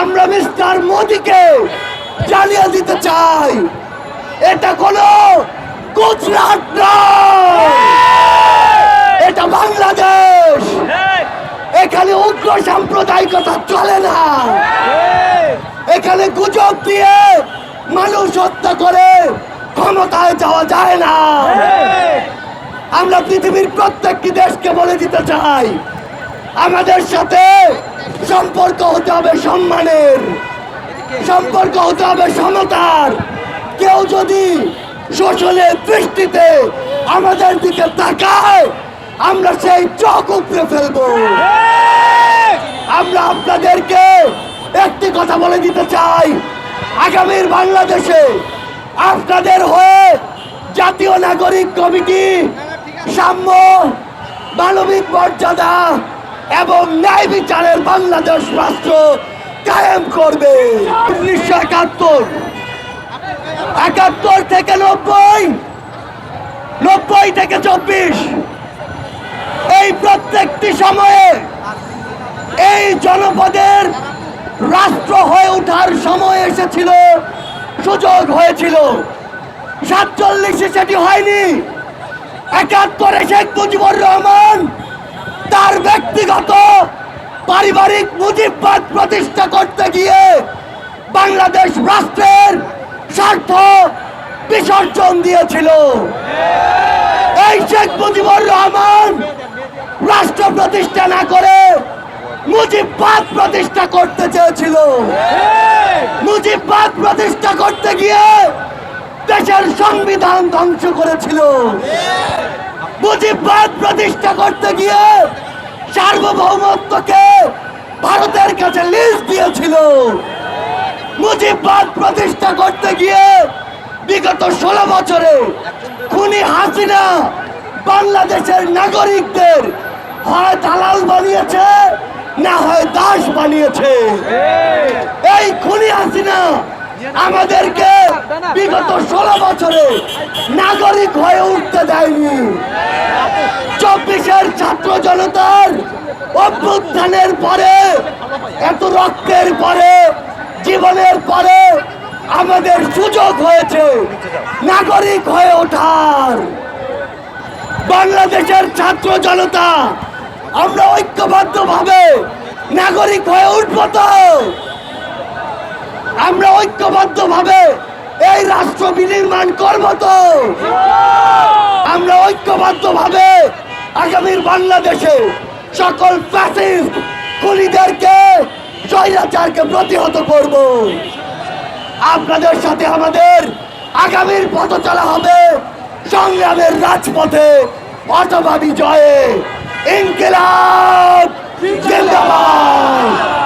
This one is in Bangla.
আমরা মিস্টার মোদিকে জানিয়ে দিতে চাই। এটা কোনো গুজরাট এটা বাংলাদেশ। এখানে উগ্র সাম্প্রদায়িকতা চলে না। এখানে গুজব দিয়ে মানুষ হত্যা করে, ক্ষমতায় যাওয়া যায় না। আমরা পৃথিবীর প্রত্যেকটি দেশকে বলে দিতে চাই। আমাদের সাথে সম্পর্ক হতে হবে সম্মানের। সম্পর্ক হতে হবে সমতার। কেউ যদি শোষণের দৃষ্টিতে আমাদের দিকে তাকায়, আমরা সেই চোখ উপড়ে ফেলব। আমরা আপনাদেরকে একটি কথা বলে দিতে চাই। আগামীর বাংলাদেশে আপনাদের হয়ে জাতীয় নাগরিক কমিটি, সাম্য, মানবিক মর্যাদা এবং ন্যায় বিচারের বাংলাদেশ রাষ্ট্র কায়েম করবে। উনিশশো একাত্তর একাত্তর থেকে নব্বই নব্বই থেকে চব্বিশ, এই প্রত্যেকটি সময়ে এই জনপদের রাষ্ট্র হয়ে ওঠার সময় এসেছিল, সুযোগ হয়েছিল। সাতচল্লিশে সেটি হয়নি, একাত্তরে শেখ মুজিবুর রহমান তার ব্যক্তিগত পারিবারিক মুজিববাদ প্রতিষ্ঠা করতে গিয়ে বাংলাদেশ রাষ্ট্রের স্বার্থ বিসর্জন দিয়েছিল। এই শেখ মুজিবুর রহমান রাষ্ট্র প্রতিষ্ঠা না করে মুজিববাদ প্রতিষ্ঠা করতে চেয়েছিল। মুজিববাদ প্রতিষ্ঠা করতে গিয়ে দেশের সংবিধান ধ্বংস করেছিল। মুজিববাদ প্রতিষ্ঠা করতে গিয়ে সার্বভৌমত্বকে ভারতের কাছে লিজ দিয়েছিল। মুজিববাদ প্রতিষ্ঠা করতে গিয়ে বিগত ষোলো বছরে খুনি হাসিনা বাংলাদেশের নাগরিকদের হয় দালাল বানিয়েছে, না হয় দাস বানিয়েছে। এই খুনি হাসিনা আমাদেরকে বিগত ষোলো বছরে নাগরিক হয়ে উঠতে দেয়নি। চব্বিশের ছাত্র অভ্যুত্থানের পরে, এত রক্তের পরে, জীবনের পরে আমাদের সুযোগ হয়েছে, নাগরিক হয়ে ওঠার। বাংলাদেশের ছাত্র জনতা, আমরা ঐক্যবদ্ধ ভাবে নাগরিক হয়ে উঠবো তো। আমরা ঐক্যবদ্ধ ভাবে এই রাষ্ট্র বিনির্মাণ করব তো। আমরা ঐক্যবদ্ধ ভাবে আগামীর বাংলাদেশে সকল ফ্যাসিস্ট কুলিদেরকে স্বৈরাচারকে প্রতিহত করব। আপনাদের সাথে আমাদের আগামীর পথ চলা হবে সংগ্রামের রাজপথে অথবা জয়ে ইনকিলাব! জিন্দাবাদ!